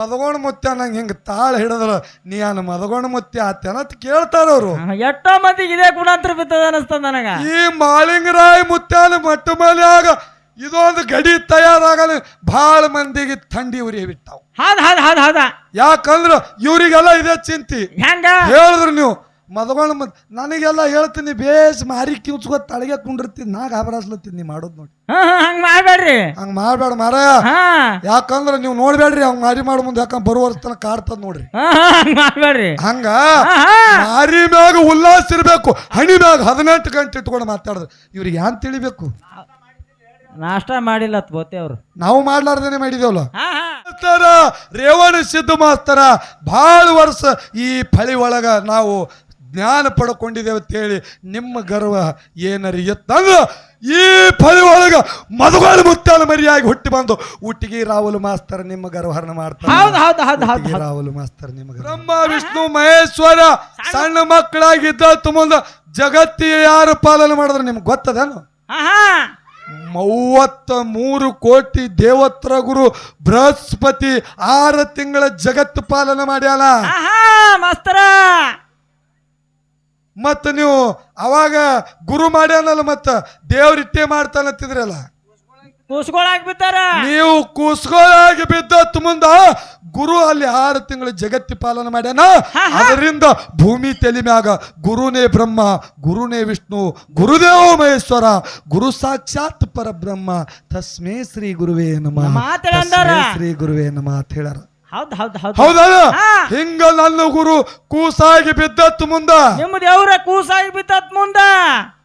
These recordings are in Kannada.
ಮದಗೋಣ ಮುತ್ಯ ನಂಗೆ ಹಿಂಗೆ ತಾಳ ಹಿಡಿದ್ರ ನೀ ಅನ್ನ ಮದಗೋಣ ಮುತ್ಯ ಆತೇನ ಅಂತ ಕೇಳ್ತಾರ ಅವರು. ಎಷ್ಟೋ ಮಂದಿಗೆ ಇದೇ ಗುಣಾಂತರ ಬಿತ್ತದ ಅನಸ್ತ ನನಗ. ಈ ಮಾಳಿಂಗರಾಯ ಮುತ್ಯಾನ ಮಟ್ಟ ಆಗ ಇದೊಂದು ಗಡಿ ತಯಾರಾಗಲಿ ಭಾಳ ಮಂದಿಗೆ ಥಂಡಿ ಉರಿ ಬಿಟ್ಟಾವ. ಹೌದ್ ಹೌದ್ ಹೌದ್ ಹೌದ. ಯಾಕಂದ್ರ ಇವರಿಗೆಲ್ಲ ಇದೇ ಚಿಂತಿ. ಹೆಂಗ? ಹೇಳಿದ್ರು ನೀವು ಮದಗೋಣ ಮತ್ ನನಗೆಲ್ಲ ಹೇಳ್ತೀನಿ ಬೇಸ್ ಮಾರಿ ಕಿವ್ಸ್ಕೊತ್ ತಳಗೆ ಕುಂಡಿರ್ತೀನಿ ನಾ ಗಾಬರಾಸ್ಲತ್ತೀನಿ ನೀ ಮಾಡೋದು ನೋಡಿ. ಹಂಗ್ ಮಾಡ್ಬೇಡ್ರಿ. ಹಂಗ ಮಾಡ್ಬೇಡ ಮಾರ ಹಾ. ಯಾಕಂದ್ರ ನೀವು ನೋಡ್ಬೇಡ್ರಿ ಹಂಗ ಮಾರಿ ಮಾಡೋ ಮುಂದೆ ಯಾಕಂದ್ರೆ ಬರುವ ವರ್ಷ ತನಕ ಕಾಡ್ತದ ನೋಡ್ರಿ. ಹಂಗ್ ಮಾಡ್ಬೇಡ್ರಿ. ಹಂಗ? ಮಾರಿ ಮ್ಯಾಗ ಉಲ್ಲಾಸ ಇರ್ಬೇಕು ಹಣಿ ಮ್ಯಾಗ ಹದಿನೆಂಟು ಗಂಟೆ ಇಟ್ಕೊಂಡು ಮಾತಾಡಿದ್ರು ಇವ್ರಿಗೆ ಏನ್ ತಿಳಿಬೇಕು? ನಾಷ್ಟ ಮಾಡಿಲ್ಲ ಅತ್ ಬೋತೆ ಅವ್ರು. ನಾವು ಮಾಡ್ಲಾರ್ದೇನೆ ಮಾಡಿದೇವಲ್ಲ? ಹಾ ಹಾ. ಮಾಸ್ತರ ರೇವಣ ಸಿದ್ದು ಮಾಸ್ತರ ಭಾಳ ವರ್ಷ ಈ ಫಳಿ ಒಳಗ ನಾವು ಜ್ಞಾನ ಪಡ್ಕೊಂಡಿದ್ದೇವೆ ಅಂತೇಳಿ ನಿಮ್ಮ ಗರ್ವ ಏನರಿ ಎತ್ತಂದ್ರೆ ಈ ಫಳಿ ಒಳಗೆ ಮದುಗಳು ಮುತ್ತಾಲ ಮರಿಯಾಗಿ ಹುಟ್ಟಿ ಬಂದು ಉಟ್ಟಿಗೆ ರಾವಲು ಮಾಸ್ತರ್ ನಿಮ್ಮ ಗರ್ವಹರಣ ಮಾಡ್ತಾರೆ. ಹೌದು ಹೌದು ಹೌದ್ ಹೌದ್ ಉಟ್ಟಿಗೆ ರಾಹುಲ್ ಮಾಸ್ತರ್ ನಿಮ್ಮ ಬ್ರಹ್ಮ ವಿಷ್ಣು ಮಹೇಶ್ವರ ಸಣ್ಣ ಮಕ್ಕಳಾಗಿದ್ದ ತುಂಬ ಜಗತ್ತಿಗೆ ಯಾರು ಪಾಲನೆ ಮಾಡಿದ್ರೆ ನಿಮ್ಗೆ ಗೊತ್ತದೇನು? ಹಾ ಹಾ ಮೂವತ್ತ ಮೂರು ಕೋಟಿ ದೇವತ್ರ ಗುರು ಬೃಹಸ್ಪತಿ ಆರು ತಿಂಗಳ ಜಗತ್ತು ಪಾಲನೆ ಮಾಡ್ಯಾನ. ಹಾ ಹಾ ಮಾಸ್ತರ. ಮತ್ತ ನೀವು ಅವಾಗ ಗುರು ಮಾಡ್ಯಾನಲ್ಲ ಮತ್ತ ದೇವ್ರಿಟ್ಟೆ ಮಾಡ್ತಾನಂತಿದ್ರಲ್ಲ ಕೂಸ್ಕೊಳಕ್ ಬಿತ್ತಾರ ನೀವು ಕೂಸ್ಗೋಳಾಗಿ ಬಿದ್ದತ್ ಮುಂದ ಗುರು ಅಲ್ಲಿ ಆರು ತಿಂಗಳು ಜಗತ್ತಿ ಪಾಲನೆ ಮಾಡ್ಯಾನ. ಅದರಿಂದ ಭೂಮಿ ತಲೆ ಮ್ಯಾಗ ಗುರುನೇ ಬ್ರಹ್ಮ ಗುರುನೇ ವಿಷ್ಣು ಗುರುದೇವ ಮಹೇಶ್ವರ ಗುರು ಸಾಕ್ಷಾತ್ ಪರಬ್ರಹ್ಮ. ತಸ್ಮೇ ಶ್ರೀ ಗುರುವೇ ನಮ. ಶ್ರೀ ಗುರುವೇ ನಮ ಅಂತ ಹೇಳ್ಯಾರ. ಹೌದ್ ಹೌದು ಹೌದ್. ಹೌದಲ್ಲ? ಹಾ. ಹಿಂಗ ನನ್ನ ಗುರು ಕೂಸಾಗಿ ಬಿದ್ದತ್ತು ಮುಂದ. ನಿಮ್ಮ ದೇವ್ರ ಕೂಸಾಗಿ ಬಿದ್ದತ್ ಮುಂದ.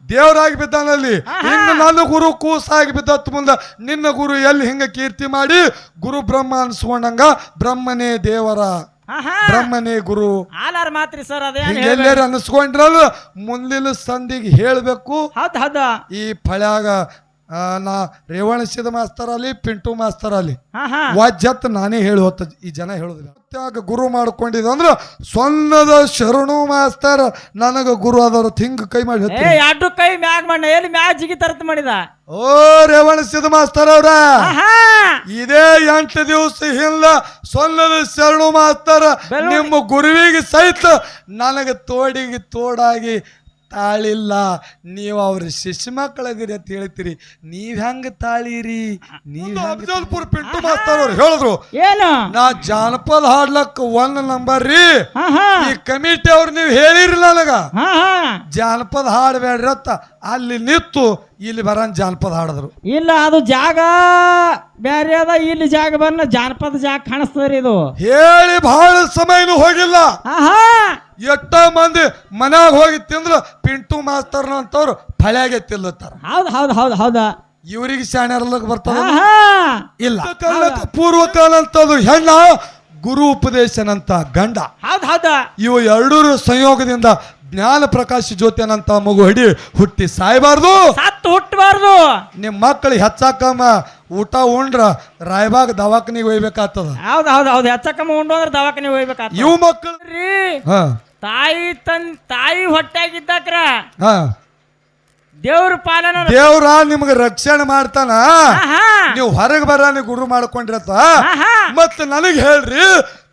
ದೇವರಾಗಿ ಬಿದ್ದಾನಲ್ಲಿ. ಹಿಂಗ ನನ್ನ ಗುರು ಕೂಸಾಗಿ ಬಿದ್ದತ್ತು ಮುಂದ. ನಿನ್ನ ಗುರು ಎಲ್ಲಿ ಹಿಂಗ ಕೀರ್ತಿ ಮಾಡಿ? ಗುರು ಬ್ರಹ್ಮ ಅನ್ಸ್ಕೊಂಡಂಗ ಬ್ರಹ್ಮನೇ ದೇವರ. ಆಹಾ. ಬ್ರಹ್ಮನೇ ಗುರು. ಹಾಲಾರ್ ಮಾತ್ರಿ ಸರ್ ಅದೇ ಹಿಂಗ ಎಲ್ಲಾರು ಅನ್ಸ್ಕೊಂಡ್ರಲ್ಲ? ಮುಂದಿನ ಸಂದಿಗೆ ಹೇಳ್ಬೇಕು. ಹೌದು ಹೌದು. ಈ ಫಳ್ಯಾಗ ನಾ ರೇವಣಸಿದ ಮಾಸ್ತರ್ ಅಲ್ಲಿ ಪಿಂಟು ಮಾಸ್ತರ್ ಅಲ್ಲಿ ವಾಜ್ಯತ್ ನಾನೇ ಹೇಳಿ ಹೊತ್ತ ಈ ಜನ ಹೇಳುದಿಲ್ಲ. ಮತ್ತಾಗ ಗುರು ಮಾಡ್ಕೊಂಡಿದ್ ಅಂದ್ರ ಸೊನ್ನದ ಶರಣು ಮಾಸ್ತರ್ ನನಗ ಗುರು ಅದರ ತಿಂಗ್ ಕೈ ಮಾಡಿ. ಎರಡು ಕೈ ಮ್ಯಾಗ್ ಮಣ್ಣ ಎಲ್ಲಿ ಮ್ಯಾಗ್ ಜಿಗಿ ತರತ್ ಮಾಡಿದ? ಓ ರೇವಣಸಿದ ಮಾಸ್ತರ್ ಅವ್ರ. ಇದೇ ಎಂಟು ದಿವಸ ಹಿಂದ ಸ್ವನ್ನದ ಶರಣು ಮಾಸ್ತರ್ ನಿಮ್ಮ ಗುರುವಿಗೆ ಸಹಿತ ನನಗ ತೋಡಿಗೆ ತೋಡಾಗಿ ತಾಳಿಲ್ಲ. ನೀವು ಅವ್ರ ಶಿಶು ಮಕ್ಕಳಾಗಿರಿ ಅಂತ ಹೇಳ್ತೀರಿ. ನೀವ್ ಹೆಂಗ ತಾಳಿರಿ? ನೀವ್ ಅಫಜಲ್ಪುರ್ ಪಿಂಟು ಮಾಸ್ತರ್ ಅವ್ರು ಹೇಳಿದ್ರು. ಏನು? ನಾ ಜಾನಪದ ಹಾಡ್ಲಕ್ ಒಂದ್ ನಂಬರ್ ರೀ. ಹಾ ಹಾ ಈ ಕಮಿಟಿ ಅವ್ರು ನೀವು ಹೇಳಿರಿ ನನಗ. ಹಾ ಹಾ ಜಾನಪದ ಹಾಡಬೇಡ್ರಿ ಅಂತ ಅಲ್ಲಿ ನಿಂತು ಇಲ್ಲಿ ಬರ ಜಾನಪದ ಹಾಡಿದ್ರು. ಇಲ್ಲ ಅದು ಜಾಗ ಬ್ಯಾರೆ ಅದ. ಇಲ್ಲಿ ಜಾಗ ಬನ್ನ ಜಾನಪದ ಜಾಗ ಕಾಣಿಸ್ತದ್ರಿ ಇದು. ಹೇಳಿ ಬಹಳ ಸಮಯನೂ ಹೋಗಿಲ್ಲ. ಆಹಾ! ಎಷ್ಟ ಮಂದಿ ಮನ್ಯಾಗ ಹೋಗಿ ತಿಂದ್ರು ಪಿಂಟು ಮಾಸ್ತರ್ನ ಅಂತವ್ರು ಫಳ್ಯಾಗೆ ತಿಲ್ಲತ್ತಾರ. ಹೌದ್ ಹೌದ್ ಹೌದ್ ಹೌದ. ಇವರಿಗೆ ಶಾಣ್ಯರ್ಲಕ್ ಬರ್ತದ ಆಹಾ! ಇಲ್ಲ. ಕಾಲಕ್ಕೆ ಪೂರ್ವ ಕಾಲ ಅಂತದು ಹೆಣ್ಣ ಗುರು ಉಪದೇಶನಂತ ಗಂಡ. ಹೌದ್ ಹೌದ. ಇವು ಎರಡೂರು ಸಂಯೋಗದಿಂದ ಜ್ಞಾನ ಪ್ರಕಾಶ ಜ್ಯೋತಿಯನಂತ ಮಗು ಹಿಡಿ ಹುಟ್ಟಿ ಸಾಯಬಾರ್ದು. ಸತ್ತು ಹುಟ್ಟಬಾರ್ದು ನಿಮ್ಮ ಮಕ್ಕಳಿಗೆ ಹೆಚ್ಚಾಕಮ್ಮ ಊಟ ಉಂಡ್ರ ರಾಯಬಾಗ್ ದವಾಖಾನಿಗೆ ಒಯ್ಬೇಕಾಗ್ತದ ಹೌದು ಹೌದು ಹೌದು ಹೆಚ್ಚಕಮ್ಮ ಉಂಡು ಅಂದ್ರೆ ದವಾಖಾನೆ ಹೋಗ್ಬೇಕಾತ ಇವು ಮಕ್ಕಳು ರೀ ಹಾ. ತಾಯಿ ತನ್ ತಾಯಿ ಹೊಟ್ಟೆಗಿದ್ದಕ್ರ ಹಾ. ದೇವ್ರ ಪಾಲನ ದೇವ್ರ ನಿಮ್ಗೆ ರಕ್ಷಣೆ ಮಾಡ್ತಾನ. ಹಾ ನೀವು ಹೊರಗೆ ಬರಾನಿ ಗುರು ಮಾಡ್ಕೊಂಡಿರತ್ತ. ಆಹಾ. ಮತ್ ನನಗೆ ಹೇಳ್ರಿ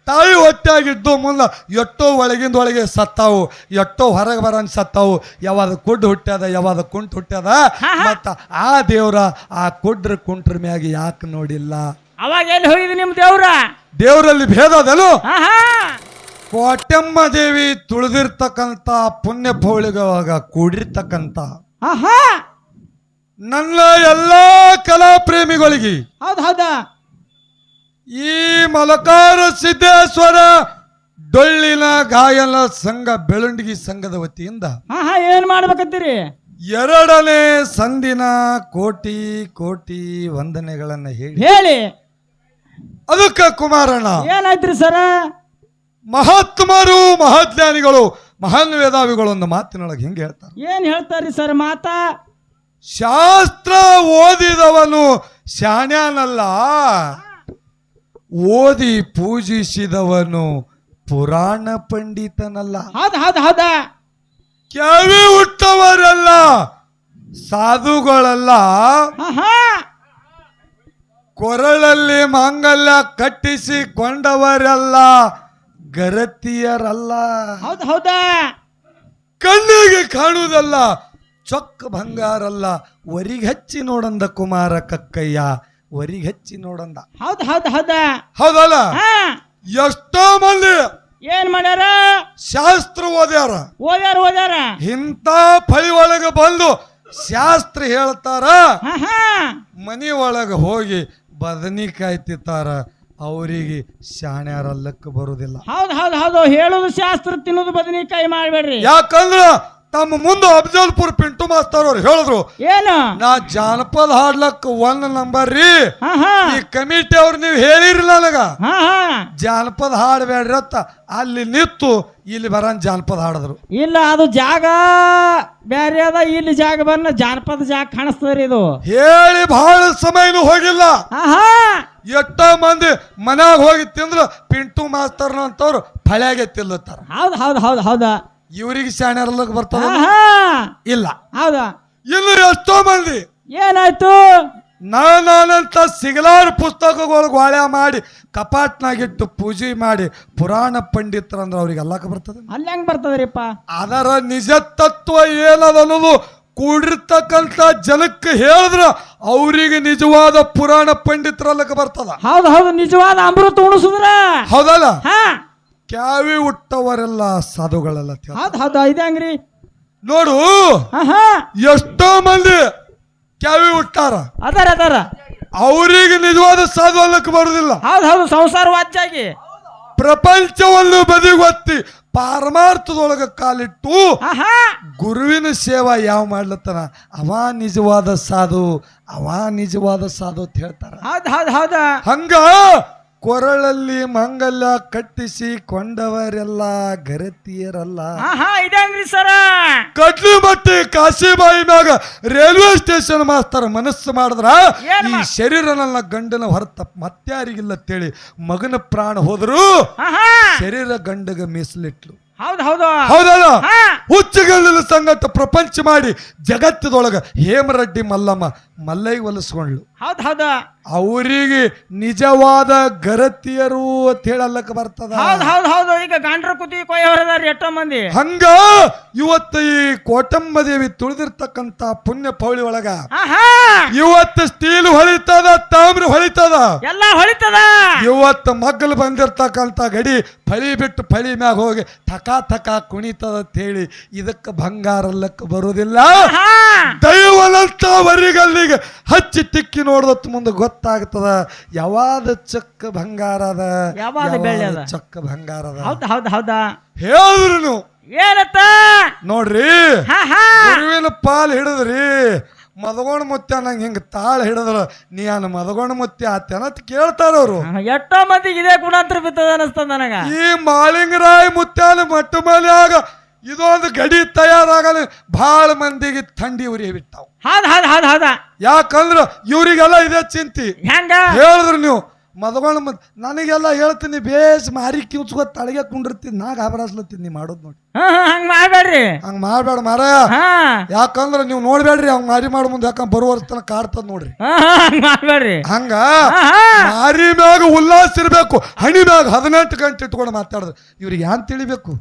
ತಾಯಿ ಹೊಟ್ಟೆಯಾಗಿದ್ದು ಮುಂದೆ ಎಟ್ಟೋ ಒಳಗಿಂದ ಒಳಗೆ ಸತ್ತಾವು ಎಟ್ಟೋ ಹೊರಗೆ ಬರನ್ ಸತ್ತಾವು. ಯಾವಾಗ ಕುಡ್ ಹುಟ್ಟ್ಯದ ಯಾವಾಗ ಕುಂಟ್ ಹುಟ್ಟ್ಯದ? ಮತ್ತ ಆ ದೇವ್ರ ಆ ಕುಡ್ರ ಕುಂಟ್ರ ಮ್ಯಾಗ ಯಾಕೆ ನೋಡಿಲ್ಲ? ಅವಾಗ ಎಲ್ಲಿ ಹೋಗಿದ್ ನಿಮ್ ದೇವ್ರ? ದೇವರಲ್ಲಿ ಭೇದ ಅದನು? ಕೋಟೆಮ್ಮ ದೇವಿ ತುಳಿದಿರ್ತಕ್ಕಂಥ ಪುಣ್ಯ ಪೌಳಿಗವಾಗ ಕೂಡಿರ್ತಕ್ಕಂಥ. ನನ್ನ ಎಲ್ಲಾ ಕಲಾ ಪ್ರೇಮಿಗಳಿಗೆ ಹೌದ್ ಹೌದ? ಈ ಮಲಕಾರ ಸಿದ್ದೇಶ್ವರ ಡೊಳ್ಳಿನ ಗಾಯನ ಸಂಘ ಬೆಳಂಡಿಗಿ ಸಂಘದ ವತಿಯಿಂದ ಏನ್ ಮಾಡ್ಬೇಕಂತೀರಿ? ಎರಡನೇ ಸಂದಿನ ಕೋಟಿ ಕೋಟಿ ವಂದನೆಗಳನ್ನ ಹೇಳಿ. ಹೇಳಿ. ಅದಕ್ಕೆ ಕುಮಾರಣ್ಣ. ಏನಾಯ್ತ್ರಿ ಸರ? ಮಹಾತ್ಮರು ಮಹಾಜ್ಞಾನಿಗಳು ಮಹಾನ್ ವೇದಾವಿಗಳು ಒಂದು ಮಾತಿನೊಳಗೆ ಹಿಂಗೆ ಹೇಳ್ತಾರೆ? ಏನ್ ಹೇಳ್ತಾರ್ರಿ ಸರ್ ಮಾತಾ? ಶಾಸ್ತ್ರ ಓದಿದವನು ಶಾಣ್ಯಾನಲ್ಲ. ಓದಿ ಪೂಜಿಸಿದವನು ಪುರಾಣ ಪಂಡಿತನಲ್ಲ. ಹೌದು ಹೌದು ಹೌದ. ಕೆವಿ ಹುಟ್ಟವರಲ್ಲ ಸಾಧುಗಳಲ್ಲ. ಕೊರಳಲ್ಲಿ ಮಾಂಗಲ್ಯ ಕಟ್ಟಿಸಿಕೊಂಡವರಲ್ಲ ಗರತಿಯರಲ್ಲ. ಹೌದು ಹೌದಾ. ಕಣ್ಣಿಗೆ ಕಾಣುವುದಲ್ಲ ಚೊಕ್ಕ ಬಂಗಾರಲ್ಲ. ಒರಿಗಚ್ಚಿ ನೋಡಂದ ಕುಮಾರ ಕಕ್ಕಯ್ಯ ವರಿಗೆ ಹಚ್ಚಿ ನೋಡಂದ. ಹೌದ್ ಹೌದ್ ಹೌದ. ಹೌದಲ್ಲ? ಹಾ. ಎಷ್ಟೋ ಮಂದಿ ಏನ್ ಮಾಡ್ಯಾರ? ಶಾಸ್ತ್ರ ಓದ್ಯಾರ. ಓದ್ಯಾರ ಓದ್ಯಾರ. ಇಂಥ ಫಳಿ ಒಳಗೆ ಬಂದು ಶಾಸ್ತ್ರ ಹೇಳ್ತಾರ. ಹಾ ಹಾ. ಮನಿ ಒಳಗೆ ಹೋಗಿ ಬದನಿಕಾಯಿ ತಿಂತಾರ. ಅವರಿಗೆ ಶಾಣ್ಯಾರ ಲೆಕ್ಕ ಬರುದಿಲ್ಲ. ಹೌದ್ ಹೌದ್ ಹೌದು. ಹೇಳುದು ಶಾಸ್ತ್ರ ತಿನ್ನೋದು ಬದನಿಕಾಯಿ ಮಾಡ್ಬೇಡ್ರಿ. ಯಾಕಂದ್ರ ತಮ್ಮ ಮುಂದೆ ಅಫಜಲ್ಪುರ್ ಪಿಂಟು ಮಾಸ್ತರ್ ಅವ್ರು ಹೇಳಿದ್ರು ಏನು? ನಾ ಜಾನಪದ ಹಾಡ್ಲಕ್ ಒಂದ್ ನಂಬರ್ ರೀ. ಹಾ ಹಾ. ಈ ಕಮಿಟಿ ಅವ್ರು ನೀವು ಹೇಳಿರಿ ನನಗ. ಹಾ ಹಾ. ಜಾನಪದ ಹಾಡಬೇಡ್ರಿ ಅಂತ ಅಲ್ಲಿ ನಿತ್ತು ಇಲ್ಲಿ ಬರ ಜಾನಪದ ಹಾಡಿದ್ರು. ಇಲ್ಲ ಅದು ಜಾಗ ಬ್ಯಾರೆ ಅದ ಇಲ್ಲಿ ಜಾಗ ಬನ್ನ ಜಾನಪದ ಜಾಗ ಕಾಣಿಸ್ತದ್ರಿ ಇದು. ಹೇಳಿ ಬಹಳ ಸಮಯನೂ ಹೋಗಿಲ್ಲ. ಹಾ ಹಾ. ಎಷ್ಟ ಮಂದಿ ಮನ್ಯಾಗ ಹೋಗಿ ತಿಂದ್ರು ಪಿಂಟು ಮಾಸ್ತರ್ ಅಂತವ್ರು ಫಳ್ಯಾಗೆ ತಿಲ್ಲತ್ತಾರ ಹೌದ್ ಹೌದ್ ಹೌದ್ ಹೌದಾ. ಇವ್ರಿಗೆ ಶಾಣ್ಯಾರಲ್ಲಕ್ ಬರ್ತದ ಇಲ್ಲ. ಹೌದಾ? ಇನ್ನು ಎಷ್ಟೋ ಮಂದಿ. ಏನಾಯ್ತು? ನಾನಂತ ಸಿಗಲಾರ ಪುಸ್ತಕಗಳು ಗೋಳ್ಯ ಮಾಡಿ ಕಪಾಟ್ನಾಗಿಟ್ಟು ಪೂಜೆ ಮಾಡಿ ಪುರಾಣ ಪಂಡಿತರಂದ್ರ ಅವ್ರಿಗೆ ಅಲ್ಲಕ ಬರ್ತದೆ? ಅಲ್ಲಿ ಹೆಂಗ್ ಬರ್ತದ್ರಿಪ್ಪ? ಅದರ ನಿಜ ತತ್ವ ಏನದ ಕೂಡಿರ್ತಕ್ಕಂತ ಜನಕ್ಕೆ ಹೇಳಿದ್ರ ಅವರಿಗೆ ನಿಜವಾದ ಪುರಾಣ ಪಂಡಿತರಲ್ಲಕ ಬರ್ತದ. ಹೌದ್ ಹೌದು ನಿಜವಾದ ಅಮೃತ ಉಣಿಸಿದ್ರ. ಹೌದಲ್ಲ? ಕ್ಯಾವಿ ಹುಟ್ಟವರೆಲ್ಲ ಸಾಧುಗಳೆಲ್ಲ. ಹೌದ್ ಇದೆ ಹಂಗ್ರಿ ನೋಡು ಆಹಾ. ಎಷ್ಟೋ ಮಂದಿ ಕ್ಯಾವಿ ಹುಟ್ಟಾರ. ಅದಾರ ಅದಾರ. ಅವರಿಗೆ ನಿಜವಾದ ಸಾಧು ಅಲ್ಲಕ್ಕೆ ಬರುದಿಲ್ಲ. ಹೌದ್ ಹೌದು ಸಂಸಾರ ವಾಚ್ಯಾಗಿ. ಪ್ರಪಂಚವನ್ನು ಬದಿಗೊತ್ತಿ ಪಾರಮಾರ್ಥದೊಳಗ ಕಾಲಿಟ್ಟು ಹಾ ಹಾ ಗುರುವಿನ ಸೇವಾ ಯಾವ ಮಾಡ್ಲತ್ತಾನ? ಅವ ನಿಜವಾದ ಸಾಧು ಅವ ನಿಜವಾದ ಸಾಧು ಅಂತ ಹೇಳ್ತಾರ. ಹೌದ್ ಹೌದ್ ಹೌದ. ಹಂಗ ಕೊರಳಲ್ಲಿ ಮಂಗಲ್ಯ ಕಟ್ಟಿಸಿ ಕೊಂಡವರೆಲ್ಲ ಗರತಿಯರಲ್ಲ. ಹಾ ಮತ್ತೆ ಇದೆ ಹಂಗ್ರಿ ಸರ? ಕಡ್ಲಿ ಮಟ್ಟಿ ಕಾಶಿಬಾಯಿ ಮ್ಯಾಗ ರೈಲ್ವೆ ಸ್ಟೇಷನ್ ಮಾಸ್ತರ ಮನಸ್ಸು ಮಾಡಿದ್ರ ಏನ್ ಈ ಮಾ- ಶರೀರ ನನ್ನ ಗಂಡನ ಹೊರತ ಮತ್ತಾರಿಗಿಲ್ಲ ಅಂತೇಳಿ ಮಗನ ಪ್ರಾಣ ಹೋದ್ರು. ಶರೀರ ಗಂಡಗ ಮೀಸಲಿಟ್ಲು. ಹೌದು ಹೌದು. ಹೌದಲ್ಲ? ಹಾ. ಸಂಗತ ಪ್ರಪಂಚ ಮಾಡಿ ಜಗತ್ತದೊಳಗ ಹೇಮರೆಡ್ಡಿ ಮಲ್ಲಮ್ಮ ಮಲ್ಲೈ ಒಲಿಸ್ಕೊಂಡ್ಲು ಹೌದ್ ಹೌದು. ಅವರಿಗೆ ನಿಜವಾದ ಗರತಿಯರು ಅಂತ ಹೇಳಲಕ್ಕ ಬರ್ತದ? ಹೌದ್ ಹೌದ್ ಹೌದು. ಈಗ ಗಾಂಡ್ರ ಕುತಿ ಕೊಯ್ಯವರದಾರ ಎಷ್ಟೋ ಮಂದಿ. ಹಂಗ ಇವತ್ತು ಈ ಕೋಟಂಬ ದೇವಿ ತುಳಿದಿರ್ತಕ್ಕಂತ ಪುಣ್ಯ ಪೌಳಿ ಒಳಗ ಇವತ್ತು ಸ್ಟೀಲ್ ಹೊಳಿತದ ತಾಮ್ರ ಹೊಳಿತದ ಎಲ್ಲ ಹೊಳಿತದ ಇವತ್ತ ಮಗ್ಗಲು ಬಂದಿರ್ತಕ್ಕಂತ ಗಡಿ ಫಳಿ ಬಿಟ್ಟು ಫಳಿ ಮ್ಯಾಗ ಹೋಗಿ ಥಕ ಥಕ ಕುಣಿತದ ಅಂತ ಹೇಳಿ ಇದಕ್ಕೆ ಬಂಗಾರಲ್ಲಕ್ಕೆ ಬರುವುದಿಲ್ಲ. ದೈವಲಂತ ವರಿಗಲ್ಲಿಗೆ ಹಚ್ಚಿ ತಿಕ್ಕಿ ನೋಡ್ದತ್ ಮುಂದೆ ಗೊತ್ತಾಗ್ತದ. ಯಾವಾದ ಚಕ್ಕ ಬಂಗಾರ ಅದ ಯಾವಾದ ಬೆಳ್ಳಿ ಅದ? ಚಕ್ಕ ಬಂಗಾರ ಅದ. ಹೌದ್ ಹೌದ್ ಹೌದಾ? ಹೇಳಿದ್ರು ಏನತ್ತ? ನೋಡ್ರಿ. ಹಾ ಹಾ. ಗುರುವಿನ ಪಾಲ್ ಹಿಡಿದ್ರಿ. ಮದಗೋಣ ಮುತ್ಯ ನಂಗೆ ಹಿಂಗ ತಾಳ ಹಿಡಿದ್ರ. ನೀ ಅನ್ನ ಮದಗೋಣ ಮುತ್ಯ ಅಂತ ಕೇಳ್ತಾರ ಅವರು. ಎಷ್ಟೋ ಮಂದಿಗೆ ಇದೇ ಗುಣಾಂತರ ಬಿತ್ತದ ಅನಸ್ತದ ನನಗ. ಈ ಮಾಳಿಂಗರಾಯ ಮುತ್ಯಾನ ಮಟ್ಟ ಆಗ ಇದೊಂದು ಗಡಿ ತಯಾರಾಗಲಿ. ಭಾಳ ಮಂದಿಗೆ ಥಂಡಿ ಉರಿ ಬಿಟ್ಟಾವ ಹೌದ್ ಹೌದ್ ಹೌದ್ ಹೌದ? ಯಾಕಂದ್ರ ಇವ್ರಿಗೆಲ್ಲ ಇದೇ ಚಿಂತಿ. ಹೆಂಗ? ಹೇಳಿದ್ರು ನೀವು ಮದಗೊಂಡ ಮತ್ ನನಗೆಲ್ಲ ಹೇಳ್ತೀನಿ ಬೇಸ್ ಮಾರಿ ಕಿವ್ಸ್ಕೊತ್ ತಳಗೆ ಕುಂಡಿರ್ತೀನಿ ನಾ ಗಾಬರಾಸ್ಲತ್ತೀನಿ ನೀ ಮಾಡೋದು ನೋಡಿ. ಹಾ ಹಂಗ್ ಮಾಡ್ಬೇಡ್ರಿ. ಹಂಗ ಮಾಡ್ಬೇಡ ಮಾರ ಹಾ. ಯಾಕಂದ್ರ ನೀವು ನೋಡ್ಬೇಡ್ರಿ ಅವ್ನ ಮಾರಿ ಮಾಡ ಮುಂದೆ ಯಾಕಂದ್ರೆ ಬರುವ ವರ್ಷ ತನಕ ಕಾಡ್ತದ ನೋಡ್ರಿ. ಹಾ ಹಾ ಮಾಡ್ಬೇಡ್ರಿ. ಹಂಗ? ಮಾರಿ ಮ್ಯಾಗ ಉಲ್ಲಾಸ ಇರ್ಬೇಕು ಹಣಿ ಮ್ಯಾಗ ಹದಿನೆಂಟು ಗಂಟೆ ಇಟ್ಕೊಂಡು ಮಾತಾಡಿದ್ರೆ ಇವ್ರಿಗೆ ಏನ್ ತಿಳಿಬೇಕು?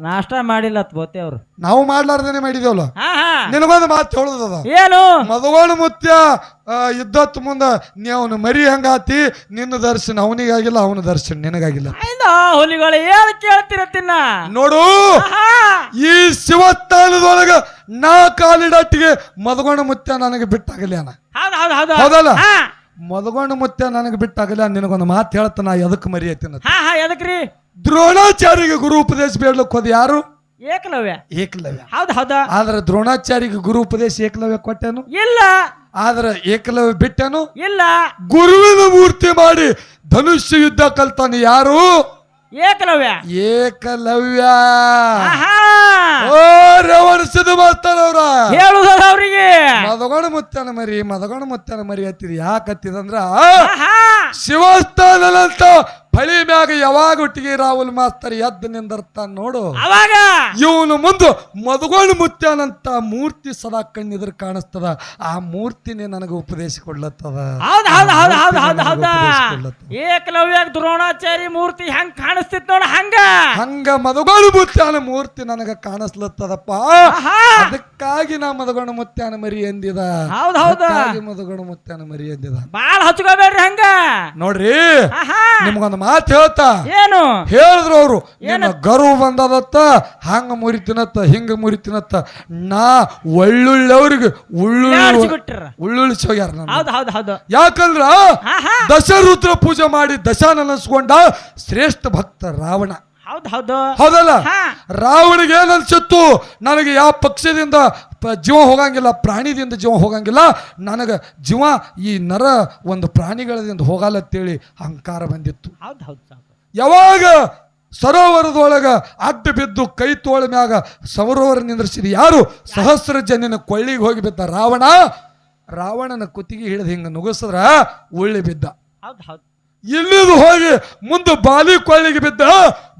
ನಾಷ್ಟ ಮಾಡಿಲ್ಲ ಬೋತೆ ಅವ್ರು. ನಾವು ಮಾಡ್ಲಾರ್ದೇನೆ ಮಾಡಿದೇವಲ್ಲ ಹಾ ಹಾ. ನಿನಗೊಂದು ಮಾತು ಹೇಳುದದ? ಏನು? ಮದಗೋಣ ಮುತ್ಯ ಆ, ಇದ್ದತ್ ಮುಂದ ನೀ ಅವನು ಮರಿ ಹಂಗಾತಿ ನಿನ್ನ ದರ್ಶನ ಅವನಿಗಾಗಿಲ್ಲ ಅವನ ದರ್ಶನ ನಿನಗಾಗಿಲ್ಲ. ಹುಲಿಗಳು ಏನು ತಿನ್ನ? ನೋಡು ಹಾ ಈ ಶಿವಸ್ಥಾನದೊಳಗ ನಾ ಕಾಲಿಡಟ್ಟಿಗೆ ಮದಗೋಣ ಮುತ್ಯ ನನಗೆ ಬಿಟ್ಟಾಗಲಿ ಅಣ್ಣ ಹೌದ್ ಹೌದ್ ಹೌದು. ಹೌದಲ್ಲ? ಹಾ. ಮದಗೋಣ ಮುತ್ಯ ನನಗೆ ಆಗಲ್ಲ ನಿನಗೊಂದು ಮಾತು ಹೇಳ್ತ ನಾ ಎದಕ್ಕೆ ಮರಿಯತ್ತೀನಿ ಹಾ ಹಾ ಎದಕ್ರಿ? ದ್ರೋಣಾಚಾರ್ಯಗೆ ಗುರು ಉಪದೇಶ ಬೇಡ್ಲಿಕ್ಕೆ ಹೋದ ಯಾರು? ಏಕಲವ್ಯ. ಏಕಲವ್ಯ. ಹೌದ್ ಹೌದ. ಆದ್ರೆ ದ್ರೋಣಾಚಾರ್ಯಿಗೆ ಗುರು ಉಪದೇಶ ಏಕಲವ್ಯ ಕೊಟ್ಟೇನು? ಇಲ್ಲ. ಆದ್ರೆ ಏಕಲವ್ಯ ಬಿಟ್ಟೇನು? ಇಲ್ಲ. ಗುರುವಿನ ಮೂರ್ತಿ ಮಾಡಿ ಧನುಷ್ಯ ಯುದ್ಧ ಕಲ್ತಾನೆ ಯಾರು? ಏಕಲವ್ಯ. ಏಕಲವ್ಯ. ಆಹಾ. ಸಿದ್ದು ಮಾಸ್ತಾರ ಅವ್ರ. ಹೇಳುದ ಅವ್ರಿಗೆ. ಮದಗೋಣ ಮುತ್ತನ ಮರಿ ಮದಗೋಣ ಮುತ್ತನ ಮರಿ ಹತ್ತಿದ ಯಾಕೆ ಹತ್ತಿದಂದ್ರ ಆಹಾ. ಬಳಿ ಮ್ಯಾಗ ಯಾವಾಗ ಒಟ್ಟಿಗೆ ರಾಹುಲ್ ಮಾಸ್ತರ್ ಎದ್ದ ನಿಂದಿರ್ತಾನ ನೋಡು. ಅವಾಗ. ಇವನು ಮುಂದೆ ಮದುಗೋಳು ಮುತ್ಯಾನಂತ ಮೂರ್ತಿ ಸದಾ ಕಣ್ಣಿದ್ರ ಕಾಣಿಸ್ತದ. ಆ ಮೂರ್ತಿನೇ ನನಗೆ ಉಪದೇಶ ಕೊಡ್ಲತ್ತದ. ಏಕಲವ್ಯಾಗ ಹೌದ್ ಹೌದ್ ಹೌದ್ ಹೌದ್ ಹೌದ? ಉಪದೇಶ ಕೊಡ್ಲತ್ತದ. ಏಕಲವ್ಯ ದ್ರೋಣಾಚಾರಿ ಮೂರ್ತಿ ಹೆಂಗ್ ಕಾಣಿಸ್ತಿತ್ ನೋಡ ಹಂಗ. ಹಂಗ ಮದಗೋಳು ಮುತ್ಯಾನ ಮೂರ್ತಿ ನನಗ ಕಾಣಿಸ್ಲತ್ತದಪ್ಪ. ಅದಕ್ಕಾಗಿ ನಾ ಮದಗೊಂಡ ಮುತ್ಯಾನ ಮರಿ ಎಂದಿದ. ಹೌದ್ ಹೌದ. ಅದಕ್ಕಾಗಿ ಮದಗೋಣ ಮುತ್ಯಾನ ಮರಿ ಎಂದಿದ. ಬಾಳ ಹಚ್ಕೋಬೇಡ್ರಿ ಹಂಗ. ನೋಡ್ರಿ ನಿಮ್ಗೊಂದ್ ಮಾತು ಹೇಳ್ತಾ. ಏನು? ಹೇಳಿದ್ರು ಅವರು ನಿನ್ನ ಗರ್ವ ಬಂದದತ್ತ ಹಂಗ ಮುರಿತಿನತ್ತ ಹಿಂಗ ಮುರಿತಿನತ್ತ ನಾ ಒಳ್ಳುಳ್ಳವ್ರಿಗೆ ಉಳ್ಳುಳ್ಳಿ ಯಾಡ್ಸಿಬಿಟ್ರ ಉಳ್ಳುಳ್ಳಿಸಿ ಹೋಗ್ಯಾರ ನಾನು ಯಾಕಂದ್ರ ದಶರುದ್ರ ಪೂಜೆ ಮಾಡಿ ದಶಾನ ಅನಿಸ್ಕೊಂಡ ಶ್ರೇಷ್ಠ ಭಕ್ತ ರಾವಣ. ಹೌದ್ ಹೌದು. ಹೌದಲ್ಲ? ಹಾ. ರಾವಣಿಗೆ ಏನ್ ಅನ್ಸಿತ್ತು ನನಗೆ ಯಾವ ಪಕ್ಷದಿಂದ ಪ- ಜೀವ ಹೋಗಂಗಿಲ್ಲ ಪ್ರಾಣಿದಿಂದ ಜೀವ ಹೋಗಂಗಿಲ್ಲ ನನಗೆ ಜೀವ ಈ ನರ ಒಂದು ಪ್ರಾಣಿಗಳದಿಂದ ಹೋಗಲ್ಲತ್ತೇಳಿ ಅಹಂಕಾರ ಬಂದಿತ್ತು. ಹೌದು ಹೌದ್ ಹೌದು ಯಾವಾಗ ಸರೋವರದೊಳಗ ಅಡ್ಡ ಬಿದ್ದು ಕೈ ತೋಳ ಮ್ಯಾಗ ಸರೋವರ ನಿಂದ್ರಿಸಿದ ಯಾರು? ಸಹಸ್ರ ಜನಿನ ಕೊಳ್ಳಿಗೆ ಹೋಗಿ ಬಿದ್ದ ರಾವಣ ರಾವಣನ ಕುತ್ತಿಗೆ ಹಿಡಿದು ಹಿಂಗ ನುಗ್ಗಿಸಿದ್ರ ಉಳ್ಳಿ ಬಿದ್ದ. ಹೌದು ಹೌದ್. ಇಲ್ಲಿದು ಹೋಗಿ ಮುಂದೆ ಬಾಲಿ ಕೊಳ್ಳಿಗೆ ಬಿದ್ದ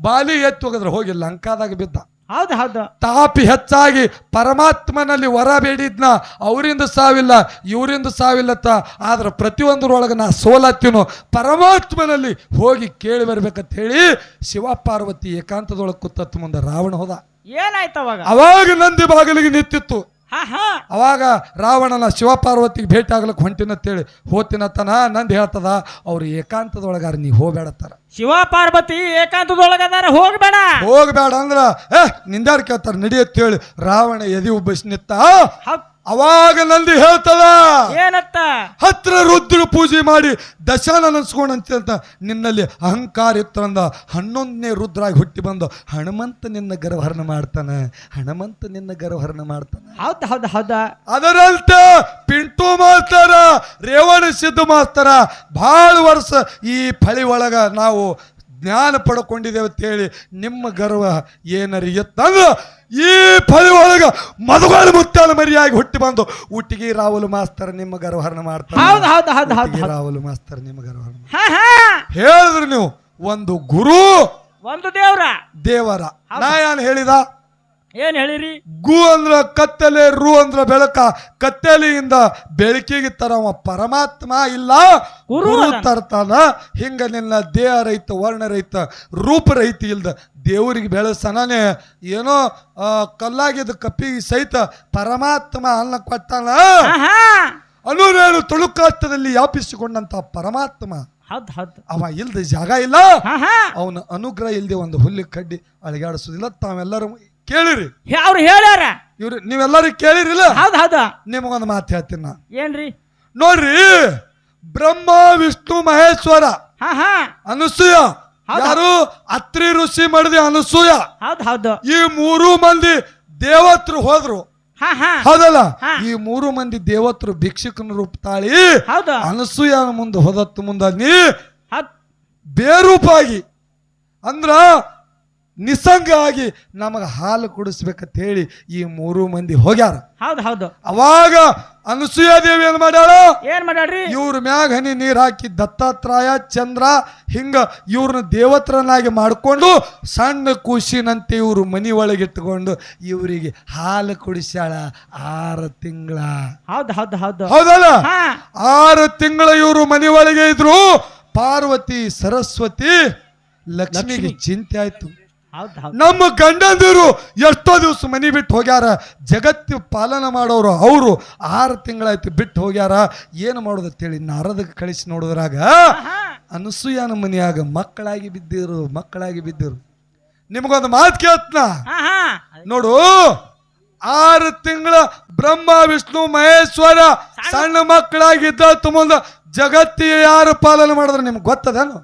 ಬಾಲಿ ಎತ್ತಿ ಹೋಗಿದ್ರೆ ಹೋಗಿ ಲಂಕಾದಾಗ ಬಿದ್ದ. ಹೌದು ಹೌದು. ತಾಪಿ ಹೆಚ್ಚಾಗಿ ಪರಮಾತ್ಮನಲ್ಲಿ ವರ ಬೇಡಿದ್ನ ಅವರಿಂದ ಸಾವಿಲ್ಲ ಇವರಿಂದ ಸಾವಿಲ್ಲತ್ತ. ಆದ್ರೆ ಪ್ರತಿಯೊಂದರೊಳಗೆ ನಾ ಸೋಲತ್ತೀನೋ ಪರಮಾತ್ಮನಲ್ಲಿ ಹೋಗಿ ಕೇಳಿ ಬರ್ಬೇಕಂತ ಹೇಳಿ ಶಿವ ಪಾರ್ವತಿ ಏಕಾಂತದೊಳಗೆ ಕೂತತ್ತು ಮುಂದೆ ರಾವಣ ಹೋದ. ಏನಾಯ್ತು ಅವಾಗ? ಅವಾಗ ನಂದಿ ಬಾಗಿಲಿಗೆ ನಿಂತಿತ್ತು. ಅವಾಗ ರಾವಣನ ಶಿವಪಾರ್ವತಿಗೆ ಭೇಟಿ ಆಗ್ಲಿಕ್ಕೆ ಹೊಂಟಿನತ್ತೇಳಿ ಹೋತಿನತ್ತನ ನಂದು ಹೇಳ್ತದ ಅವ್ರು ಏಕಾಂತದೊಳಗಾರ ನೀ ಹೋಗ್ಬೇಡತ್ತಾರ ಶಿವ ಪಾರ್ವತಿ ಏಕಾಂತದೊಳಗದಾರ ಹೋಗ್ಬೇಡ. ಹೋಗ್ಬೇಡ ಅಂದ್ರ ಏ ನಿಂದಾರ್ ಕೇಳ್ತಾರ ನಡಿಯತ್ತೇಳಿ ರಾವಣ ಎದಿ ಉಬ್ಬಸ್ ನಿತ್ತ ಅವಾಗ ನಂದಿ ಹೇಳ್ತದ ಏನತ್ತ? ಹತ್ರ ರುದ್ರ ಪೂಜೆ ಮಾಡಿ ದಶಾನ ಅಂತ ನಿನ್ನಲ್ಲಿ ಅಹಂಕಾರ ಇತ್ತಂದ ಹನ್ನೊಂದನೇ ರುದ್ರಾಗಿ ಹುಟ್ಟಿ ಬಂದು ಹನುಮಂತ ನಿನ್ನ ಗರ್ಭಹರಣ ಮಾಡ್ತಾನೆ ಹನುಮಂತ ನಿನ್ನ ಗರ್ಭಹರಣ ಮಾಡ್ತಾನೆ. ಹೌದ್ ಹೌದ್ ಹೌದ. ಅದರಂತ ಪಿಂಟು ಮಾಸ್ತರ ರೇವಣ ಸಿದ್ದು ಮಾಸ್ತರ ಭಾಳ ವರ್ಷ ಈ ಫಳಿ ಒಳಗ ನಾವು ಜ್ಞಾನ ಪಡ್ಕೊಂಡಿದ್ದೇವೆ ಅಂತೇಳಿ ನಿಮ್ಮ ಗರ್ವ ಏನರಿ ಎತ್ತಂದು ಈ ಫಲಿ ಒಳಗೆ ಮದುಗಳು ಮುತ್ತಾಲ ಮರಿಯಾಗಿ ಹುಟ್ಟಿ ಬಂದು ಉಟ್ಟಿಗೆ ರಾಹುಲ್ ಮಾಸ್ತರ್ ನಿಮ್ಮ ಗರ್ವಹರಣ ಮಾಡ್ತಾರೆ. ಹೌದು ಹೌದು ಹೌದ್ ಹೌದ್ ಉಟ್ಟಿಗೆ ರಾಹುಲ್ ಮಾಸ್ತರ ನಿಮ್ಮ ಗರ್ವಹರಣ ಹಾ ಹಾ. ಹೇಳಿದ್ರಿ ನೀವು ಒಂದು ಗುರು ಒಂದು ದೇವರ. ದೇವರ. ನಾ ಏನ್ ಹೇಳಿದ? ಏನ್ ಹೇಳಿರಿ? ಗು ಅಂದ್ರ ಕತ್ತಲೆ ರು ಅಂದ್ರ ಬೆಳಕ. ಕತ್ತಲೆಯಿಂದ ಬೆಳಕಿಗೆ ತರವ ಪರಮಾತ್ಮ ಇಲ್ಲ ಗುರು ತರ್ತಾನ. ಹಿಂಗ ನಿನ್ನ ದೇಹ ರೈತ ವರ್ಣ ರೈತ ರೂಪ ರೈತ ಇಲ್ದ ದೇವರಿಗೆ ಬೆಳೆಸನೇ ಏನೋ ಕಲ್ಲಾಗಿದ್ದ ಕಪ್ಪಿ ಸಹಿತ ಪರಮಾತ್ಮ ಅನ್ನ ಕೊಟ್ಟಾನ. ಅನುರೇಣು ತುಳುಕಾಷ್ಟದಲ್ಲಿ ವ್ಯಾಪಿಸಿಕೊಂಡಂತ ಪರಮಾತ್ಮ. ಅವ ಇಲ್ದ ಜಾಗ ಇಲ್ಲ. ಅವನ ಅನುಗ್ರಹ ಇಲ್ದೆ ಒಂದು ಹುಲ್ಲಿ ಕಡ್ಡಿ ಅಳಿಗಾಡಿಸೋದಿಲ್ಲ ತಾವೆಲ್ಲರೂ ಕೇಳಿರಿ. ಅವ್ರು ಹೇಳ್ಯಾರ. ಇವ್ರು ನೀವೆಲ್ಲರೂ ಕೇಳಿರಿಲ್ಲ? ಹೌದು ಹೌದ. ನಿಮಗೊಂದು ಮಾತು ಹೇಳ್ತೀನಿ ನಾ ಏನ್ರಿ? ನೋಡ್ರಿ ಬ್ರಹ್ಮ ವಿಷ್ಣು ಮಹೇಶ್ವರ. ಹಾ ಹಾ. ಅನಸೂಯ. ಹೌದಾ? ಯಾರು? ಅತ್ರಿ ಋಷಿ ಮಾಡಿದ ಅನಸೂಯ. ಹೌದು ಹೌದು. ಈ ಮೂರು ಮಂದಿ ದೇವತ್ರು ಹೋದ್ರು. ಹಾ ಹಾ. ಹೌದಲ್ಲ? ಹಾ. ಈ ಮೂರು ಮಂದಿ ದೇವತ್ರು ಭಿಕ್ಷುಕನ ರೂಪ ತಾಳಿ ಹೌದು. ಅನಸೂಯ ಮುಂದೆ ಹೋದತ್ತು ಮುಂದ ನೀ ಹೌದ್. ಬೇರೂಪಾಗಿ. ಅಂದ್ರ ನಿಸಂಗ ಆಗಿ ನಮಗ ಹಾಲು ಕುಡಿಸ್ಬೇಕಂತ ಹೇಳಿ ಈ ಮೂರು ಮಂದಿ ಹೋಗ್ಯಾರ. ಹೌದು ಹೌದು. ಅವಾಗ ಅನಸೂಯ ದೇವಿ ಏನ್ ಮಾಡ್ಯಾಳ? ಏನ್ ಮಾಡ್ಯಾಡ್ರಿ ಇವ್ರ ಮ್ಯಾಗ ಹನಿ ನೀರ್ ಹಾಕಿ ದತ್ತಾತ್ರಾಯ ಚಂದ್ರ ಹಿಂಗ ಇವ್ರನ್ನ ದೇವತ್ರನಾಗಿ ಮಾಡ್ಕೊಂಡು ಸಣ್ಣ ಖುಷಿನಂತೆ ಇವ್ರು ಮನಿ ಒಳಗಿಟ್ಕೊಂಡು ಇವರಿಗೆ ಹಾಲು ಕುಡಿಸ್ಯಾಳ ಆರು ತಿಂಗಳ. ಹೌದು ಹೌದು ಹೌದು. ಹೌದಲ್ಲ? ಆರು ತಿಂಗಳ ಇವರು ಮನಿ ಒಳಗೆ ಇದ್ರು ಪಾರ್ವತಿ ಸರಸ್ವತಿ ಲಕ್ಷ್ಮಿಗೆ ಚಿಂತೆ ಆಯ್ತು. ನಮ್ಮ ಗಂಡಂದಿರು ಎಷ್ಟೋ ದಿವಸ ಮನಿ ಬಿಟ್ಟು ಹೋಗ್ಯಾರ ಜಗತ್ತು ಪಾಲನ ಮಾಡೋರು ಅವರು. ಆರು ತಿಂಗಳಾಯ್ತು ಬಿಟ್ಟು ಹೋಗ್ಯಾರ. ಏನು ಮಾಡೋದು ಅಂತೇಳಿ ನಾರದಕ್ಕೆ ಕಳಿಸಿ ನೋಡಿದ್ರಾಗ ಅನಸೂಯನ ಮನೆಯಾಗ ಮಕ್ಕಳಾಗಿ ಬಿದ್ದಿರು ಮಕ್ಕಳಾಗಿ ಬಿದ್ದಿರು. ನಿಮಗೊಂದು ಮಾತು ಕೇಳ್ತನ? ನೋಡು ಆರು ತಿಂಗಳ ಬ್ರಹ್ಮ ವಿಷ್ಣು ಮಹೇಶ್ವರ ಸಣ್ಣ ಮಕ್ಕಳಾಗಿದ್ದ ತುಂಬ ಜಗತ್ತಿಗೆ ಯಾರು ಪಾಲನೆ ಮಾಡಿದ್ರೆ ನಿಮ್ಗೆ ಗೊತ್ತದೇನು?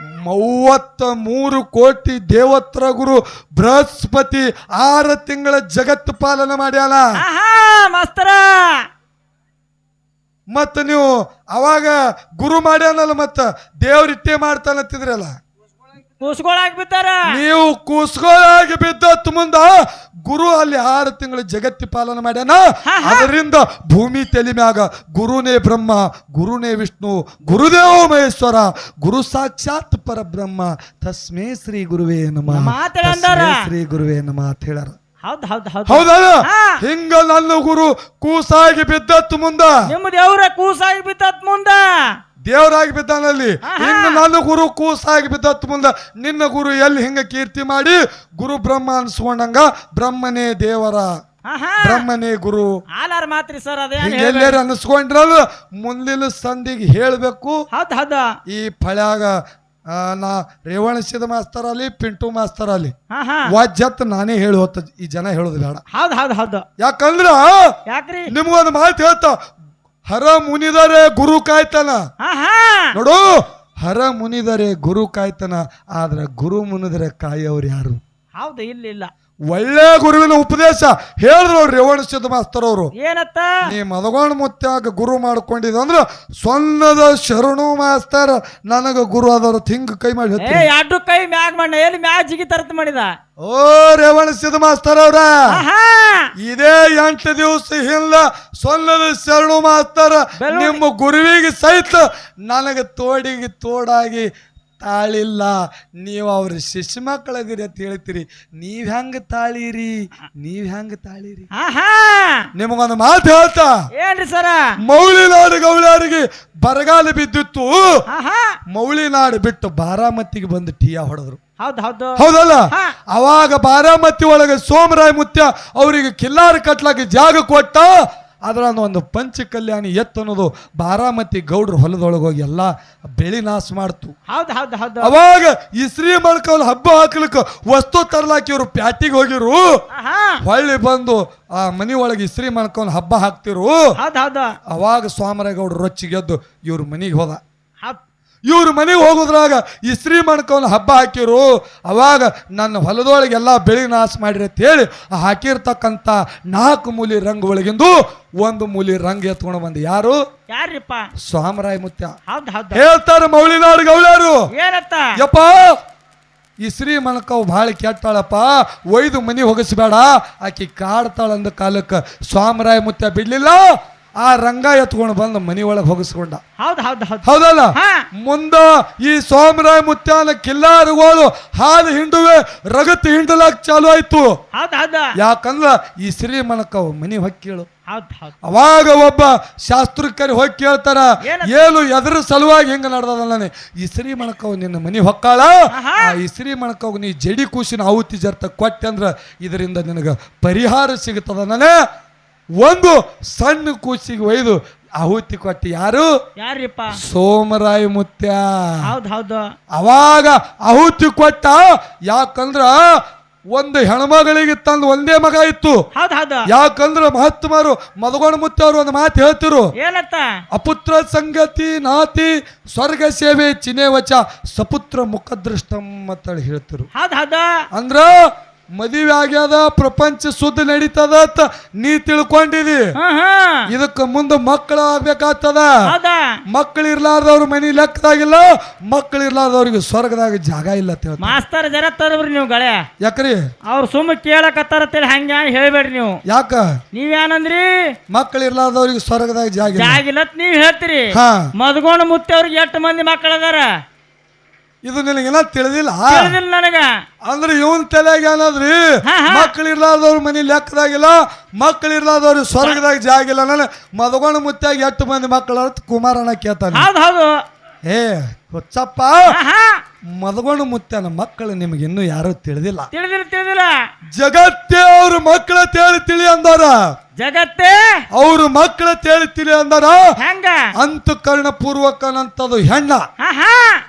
ಮೂವತ್ತ ಮೂರು ಕೋಟಿ ದೇವತ್ರ ಗುರು ಬೃಹಸ್ಪತಿ ಆರು ತಿಂಗಳ ಜಗತ್ತು ಪಾಲನೆ ಮಾಡ್ಯಾನ. ಹಾ ಮಾಸ್ತರ. ಮತ್ತ ನೀವು ಅವಾಗ ಗುರು ಮಾಡ್ಯಾನಲ್ಲ ಮತ್ತ ದೇವ್ರಿಟ್ಟೆ ಮಾಡ್ತಾನತ್ತಿದ್ರಲ್ಲ ಕೂಸ್ಕೊಳಕ್ ಬಿದ್ದಾರ ನೀವು ಕೂಸ್ಕೊಳಾಗಿ ಬಿದ್ದತ್ ಮುಂದ ಗುರು ಅಲ್ಲಿ ಆರು ತಿಂಗಳು ಜಗತ್ತಿ ಪಾಲನೆ ಮಾಡ್ಯಾನ. ಅದರಿಂದ ಭೂಮಿ ತೆಲಿಮ್ಯಾಗ ಮ್ಯಾಗ ಗುರುನೇ ಬ್ರಹ್ಮ ಗುರುನೇ ವಿಷ್ಣು ಗುರುದೇವ ಮಹೇಶ್ವರ ಗುರು ಸಾಕ್ಷಾತ್ ಪರಬ್ರಹ್ಮ. ತಸ್ಮೇ ಶ್ರೀ ಗುರುವೇ ನಮ. ಶ್ರೀ ಗುರುವೇ ನಮ ಅಂತ ಹೇಳಾರ ಹೌದ್ ಹೌದ್ ಹೌದ್. ಹೌದಲ್ಲ ಹಿಂಗ ನನ್ನ ಗುರು ಕೂಸಾಗಿ ಬಿದ್ದತ್ ಮುಂದ ನಿಮ್ಮ ದೇವರ ಕೂಸಾಗಿ ಬಿದ್ದತ್ ಮುಂದ ದೇವರಾಗಿ ಬಿದ್ದಾನಲ್ಲಿ ಇನ್ನು ನನ್ನ ಗುರು ಕೂಸಾಗಿ ಬಿದ್ದತ್ ಮುಂದ ನಿನ್ನ ಗುರು ಎಲ್ಲಿ ಹಿಂಗ ಕೀರ್ತಿ ಮಾಡಿ? ಗುರು ಬ್ರಹ್ಮ ಅನ್ಸ್ಕೊಂಡಂಗ ಬ್ರಹ್ಮನೇ ದೇವರ ಬ್ರಹ್ಮನೇ ಗುರು. ಹಾಲಾರ ಮಾತ್ರಿ ಸರ್ ಅದೇ ಹಿಂಗ ಹೇಳ್ಬೇಡಿ. ಎಲ್ಲಾರು ಅನ್ಸ್ಕೊಂಡ್ರಲ್ಲ ಮುಂದಿನ ಸಂದಿಗೆ ಹೇಳ್ಬೇಕು. ಹೌದ್ ಹೌದ. ಈ ಫಳ್ಯಾಗ ಆ, ನಾ ರೇವಣಸಿದ ಮಾಸ್ತರ್ ಅಲ್ಲಿ ಪಿಂಟು ಮಾಸ್ತರ್ ಅಲ್ಲಿ ವಾಜ್ಯತ್ ನಾನೇ ಹೇಳಿ ಹೋತ ಈ ಜನ ಹೇಳೋದು ಬೇಡ. ಹೌದ್ ಹೌದ್ ಹೌದು. ಯಾಕಂದ್ರ ಯಾಕ್ರಿ? ನಿಮ್ಗೊಂದು ಮಾತು ಹೇಳ್ತಾ ಹರ ಮುನಿದರೆ ಗುರು ಕಾಯ್ತನ. ನೋಡು ಹರ ಮುನಿದರೆ ಗುರು ಕಾಯ್ತನ ಆದ್ರೆ ಗುರು ಮುನಿದರೆ ಕಾಯೋರು ಯಾರು? ಹೌದು ಇಲ್ಲ ಇಲ್ಲ ಒಳ್ಳೆ ಗುರುವಿನ ಉಪದೇಶ ಹೇಳಿದ್ರು ಅವ್ರು ರೇವಣ ಸಿದ್ಧ ಮಾಸ್ತರ್ ಅವರು. ಏನತ್ತ? ನೀ ಮದಗೋಣ ಮುತ್ಯಾಗ ಗುರು ಮಾಡ್ಕೊಂಡಿದಂದ್ರೆ ಸ್ವನ್ನದ ಸೊನ್ನದ ಶರಣು ಮಾಸ್ತರ್ ನನಗ ಗುರು ಆದವರು. ಹಿಂಗ್ ಕೈ ಮಾಡಿ ಏ ಹೇಳ್ತೀನಿ ಎರಡು ಕೈ ಮ್ಯಾಗ ಮಣ್ಣ. ಎಲ್ಲಿ ಮ್ಯಾಗ ಜಿಗಿ ತರತ್ ಮಾಡಿದ? ಓ ರೇವಣ ಸಿದ್ಧ ಮಾಸ್ತರ್ ಅವ್ರ. ಆಹಾ! ಇದೇ ಎಂಟು ದಿವಸ ಹಿಂದ ಸ್ವನ್ನದ ಶರಣು ಮಾಸ್ತರ್ ನಿಮ್ಮ ಗುರುವಿಗೆ ಸಹಿತ ನನಗೆ ತೋಡಿಗೆ ತೋಡಾಗಿ ತಾಳಿಲ್ಲ. ನೀವು ಅವ್ರ ಶಿಶು ಮಕ್ಕಳಿಗೆ ಅಂತ ಹೇಳ್ತೀರಿ. ನೀವ್ ಹೆಂಗ ತಾಳಿರಿ? ನೀವ್ ಹೆಂಗ ತಾಳಿರಿ? ಆಹಾ! ನಿಮಗೊಂದು ಮಾತು ಹೇಳ್ತಾ. ಏನ್ರಿ ಸರ? ಮೌಳಿನಾಡು ಗೌಳಿಯರಿಗೆ ಬರಗಾಲ ಬಿದ್ದಿತ್ತು. ಆಹಾ! ಮೌಳಿನಾಡು ಬಿಟ್ಟು ಬಾರಾಮತಿಗೆ ಬಂದು ಟೀಯಾ ಹೊಡೆದ್ರು. ಹೌದ್ ಹೌದು. ಹೌದಲ್ಲ? ಹಾ. ಅವಾಗ ಬಾರಾಮತಿ ಒಳಗೆ ಸೋಮರಾಯ ಮುತ್ಯ ಅವರಿಗೆ ಕಿಲ್ಲಾರ ಕಟ್ಲಾಕ ಜಾಗ ಕೊಟ್ಟ. ಅದರ ಒಂದು ಪಂಚ ಕಲ್ಯಾಣಿ ಎತ್ತು ಅನ್ನೋದು ಬಾರಾಮತಿ ಗೌಡ್ರ ಹೊಲದೊಳಗೆ ಹೋಗಿ ಎಲ್ಲ ಬೆಳಿ ನಾಶ ಮಾಡ್ತು. ಹೌದು ಹೌದು ಹೌದು. ಅವಾಗ ಇಸ್ರಿ ಮಳ್ಕಲ್ ಹಬ್ಬ ಹಾಕ್ಲಿಕ್ಕ ವಸ್ತು ತರ್ಲಾಕಿ ಇವ್ರು ಪ್ಯಾಟಿಗೆ ಹೋಗಿರು. ಹೊಳ್ಳಿ ಬಂದು ಆ ಮನಿ ಒಳಗೆ ಇಸ್ರಿ ಮಳ್ಕೊಂಡು ಹಬ್ಬ ಹಾಕ್ತಿರು. ಅವಾಗ ಸ್ವಾಮರಾಯ ಗೌಡ್ರು ರೊಚ್ಚಿಗೆದ್ದು ಇವ್ರ ಮನಿಗೆ ಹೌದ್. ಇವ್ರ ಮನೆಗೆ ಹೋಗುದ್ರಾಗ ಇಸ್ತ್ರಿ ಮಾಡ್ಕೊಂಡು ಹಬ್ಬ ಹಾಕಿರು ಅವಾಗ ನನ್ನ ಹೊಲದೊಳಗೆಲ್ಲ ಬೆಳೆ ನಾಶ ಮಾಡಿರಿ ಅಂತ ಹೇಳಿ ಆ ಹಾಕಿರ್ತಕ್ಕಂಥ ನಾಲ್ಕು ಮೂಲಿ ರಂಗ್ ಒಳಗಿಂದು ಒಂದು ಮೂಲಿ ರಂಗ್ ಎತ್ಕೊಂಡು ಬಂದು ಯಾರು? ಯಾರಿಪ್ಪ ಸ್ವಾಮರಾಯ ಮುತ್ಯ. ಹೇಳ್ತಾರೆ ಮೌಳಿನಾಡು ಗೌಳ್ಯಾರು. ಯಪ್ಪ ಯಪ್ಪ ಶ್ರೀ ಮಣಕವ್ ಭಾಳ ಕೆಟ್ಟಾಳಪ್ಪ ಒಯ್ದು ಮನಿ ಹೋಗಿಸ್ಬೇಡ ಆಕಿ ಕಾಡ್ತಾಳಂದ ಕಾಲಕ್ಕೆ ಸ್ವಾಮರಾಯ ಮುತ್ಯ ಬಿಡ್ಲಿಲ್ಲ. ಆ ರಂಗ ಎತ್ಕೊಂಡು ಬಂದು ಮನಿ ಒಳಗೆ ಹೋಗಿಸ್ಕೊಂಡ. ಹೌದ್ ಹೌದ್ ಹೌದ್. ಹೌದಲ್ಲ? ಹಾ. ಮುಂದ ಈ ಸೋಮರಾಯ ಮುತ್ಯಾನ ಕಿಲ್ಲಾರುಗಳು ಹಾಲು ಹಿಂಡುವೆ ರಗತ್ ಹಿಂಡಲಾಕ್ ಚಾಲು ಆಯ್ತು. ಹೌದ್ ಹೌದ್. ಯಾಕಂದ್ರ ಈ ಶ್ರೀಮಣಕವ್ ಮನಿ ಹೊಕ್ಕೇಳು. ಹೌದ್ ಹೌದ್. ಅವಾಗ ಒಬ್ಬ ಶಾಸ್ತ್ರಕ್ಕರಿ ಹೋಗಿ ಕೇಳ್ತಾರ ಏನಂತ? ಏನು ಎದ್ರ ಸಲುವಾಗಿ ಹೆಂಗ ನಡೆದದಲ್ಲ ಈ ಶ್ರೀಮಣಕವ್ ನಿನ್ನ ಮನಿ ಹೊಕ್ಕಾಳ? ಆಹಾ. ಆ ಈ ಶ್ರೀಮಣಕವ್ ನೀ ಜಡಿ ಕೂಸಿನ ಆಹುತಿ ಜರ್ತ ಕೊಟ್ಟೆ ಅಂದ್ರ ಇದರಿಂದ ನಿನಗ ಪರಿಹಾರ ಸಿಗುತ್ತದ ನಾನೇ ಒಂದು ಸಣ್ಣ ಕೂಸಿಗೆ ಒಯ್ದು ಆಹುತಿ ಕೊಟ್ಟು ಯಾರು? ಯಾರಿಪ್ಪ ಸೋಮರಾಯ ಮುತ್ಯ. ಹೌದು ಹೌದು. ಅವಾಗ ಆಹುತಿ ಕೊಟ್ಟ ಯಾಕಂದ್ರ ಒಂದು ಹೆಣ್ಮಗಳಿಗೆ ತಂದು ಒಂದೇ ಮಗ ಇತ್ತು. ಹೌದು ಹೌದು. ಯಾಕಂದ್ರ ಮಹಾತ್ಮರು ಮದಗೋಣ ಮುತ್ತೆ ಅವರು ಒಂದು ಮಾತು ಹೇಳ್ತಿರು. ಏನತ್ತ? ಅಪುತ್ರ ಸಂಗತಿ ನಾತಿ ಸ್ವರ್ಗ ಸೇವೆ ಚಿನೇವಚ ಸಪುತ್ರ ಮುಖದೃಷ್ಟಂ ಅಂತ ಹೇಳ್ತಿರು. ಹೌದ್ ಹೌದು. ಅಂದ್ರ ಮದುವೆ ಆಗ್ಯದ ಪ್ರಪಂಚ ಸುದ್ದಿ ನಡೀತದ ಅಂತ ನೀ ತಿಳ್ಕೊಂಡಿದಿ. ಇದಕ್ಕ ಮುಂದೆ ಮಕ್ಕಳು ಆಗ್ಬೇಕಾಗ್ತದ. ಮಕ್ಕಳು ಇರ್ಲಾರ್ದವ್ರ ಮನಿ ಲೆಕ್ಕದಾಗಿಲ್ಲ ಮಕ್ಕಳು ಇರ್ಲಾರ್ದವ್ರಿಗೆ ಸ್ವರ್ಗದಾಗ ಜಾಗ ಇಲ್ಲ ಅಂತ ಹೇಳ್ತಾರೆ. ಮಾಸ್ತರ್ ಜರ ತರಬ್ರಿ ನೀವು ಗಳೆ. ಯಾಕ್ರಿ? ಅವ್ರು ಸುಮ್ಮ ಕೇಳಕತ್ತಾರತ್ತೇಳಿ ಹಂಗ ಹೇಳ್ಬೇಡ್ರಿ ನೀವು. ಯಾಕ? ನೀವೇನಂದ್ರಿ ಮಕ್ಕಳು ಇರ್ಲಾರ್ದವ್ರಿಗೆ ಸ್ವರ್ಗದಾಗ ಜಾಗ ಇಲ್ಲ. ನೀವ್ ಹೇಳ್ತೀರಿ. ಹಾ. ಮದ್ಗೊಂಡ್ ಮುತ್ತೆ ಅವ್ರಿಗೆ ಎಷ್ಟು ಮಂದಿ ಮಕ್ಕಳದಾರ ಇದು ನಿನಗೆ ತಿಳಿದಿಲ್ಲ? ತಿಳಿದಿಲ್ಲ ನನಗ. ಅಂದ್ರೆ ಇವನ್ ತಲೆಗೆ ಏನಾದ್ರಿ ಮಕ್ಳು ಹಾ. ಮಕ್ಕಳು ಇರ್ಲಾರ್ದವ್ರ ಮನಿ ಲೆಕ್ಕದಾಗಿಲ್ಲ ಮಕ್ಕಳು ಇರ್ಲಾರ್ದವ್ರಿಗೆ ಸ್ವರ್ಗದಾಗ ಜಾಗ ಇಲ್ಲ. ನಾನು ಮದಗೊಂಡ ಮುತ್ತಾಗಿ ಎಟ್ಟು ಮಂದಿ ಮಕ್ಕಳು ಅಂತ ಕುಮಾರಣ್ಣ ಕೇಳ್ತಾನೆ. ಹೌದ್ ಹೌದು. ಏ ಹೊಚ್ಚಪ್ಪ. ಮದಗೊಂಡು ಮುತ್ತನ ಮಕ್ಕಳು ನಿಮ್ಗೆ ಇನ್ನೂ ಯಾರು ತಿಳಿದಿಲ್ಲ. ತಿಳಿದಿಲ್ಲ ತಿಳಿದಿಲ್ಲ. ಜಗತ್ತೇ ಅವ್ರ ಮಕ್ಕಳ ತೇಳಿ ತಿಳಿ ಅಂದಾರ. ಜಗತ್ತೇ. ಅವ್ರ ಮಕ್ಕಳ ತೇಳಿ ತಿಳಿ ಅಂದಾರ. ಹೆಂಗ? ಅಂತಃಕರಣ ಪೂರ್ವಕನಂತದು ಹೆಣ್ಣ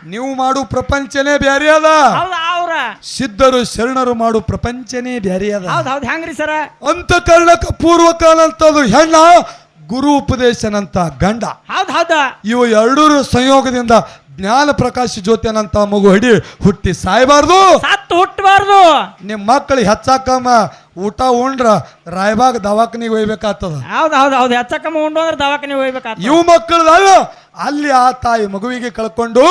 ನೀವು ಮಾಡು ಪ್ರಪಂಚನೇ ಬ್ಯಾರಿ ಅದ. ಅವ್ರ? ಸಿದ್ಧರು ಶರಣರು ಮಾಡು ಪ್ರಪಂಚನೇ ಬ್ಯಾರಿ ಅದ. ಹೌದು ಹೌದ್ ಹೆಂಗ್ರಿ ಸರ? ಅಂತಃಕರಣಕ ಪೂರ್ವಕನಂತದು ಹೆಣ್ಣ. ಗುರು ಉಪದೇಶನಂತ ಗಂಡ. ಹೌದ್ ಹೌದ. ಇವು ಎರಡೂರು ಸಂಯೋಗದಿಂದ ಜ್ಞಾನ ಪ್ರಕಾಶ ಜ್ಯೋತಿಯನಂತ ಮಗು ಹಿಡಿ ಹುಟ್ಟಿ ಸಾಯಬಾರ್ದು. ಸತ್ತು ಹುಟ್ಟಬಾರ್ದು ನಿಮ್ಮ ಮಕ್ಕಳಿಗೆ ಹೆಚ್ಚಾಕಮ್ಮ ಊಟ ಉಂಡ್ರ ರಾಯಬಾಗ್ ದವಾಖಾನಿಗೆ ಒಯ್ಬೇಕಾಗ್ತದ ಹೌದು ಹೌದು ಹೌದು. ಹೆಚ್ಚಕಮ್ಮ ಉಂಡು ಅಂದ್ರೆ ದವಾಖಾನೆ ಹೋಗ್ಬೇಕಾಗ್ತದೆ. ಇವು ಮಕ್ಕಳದಲ್ಲ ಅಲ್ಲಿ ಆ ತಾಯಿ ಮಗುವಿಗೆ ಕಳ್ಕೊಂಡು.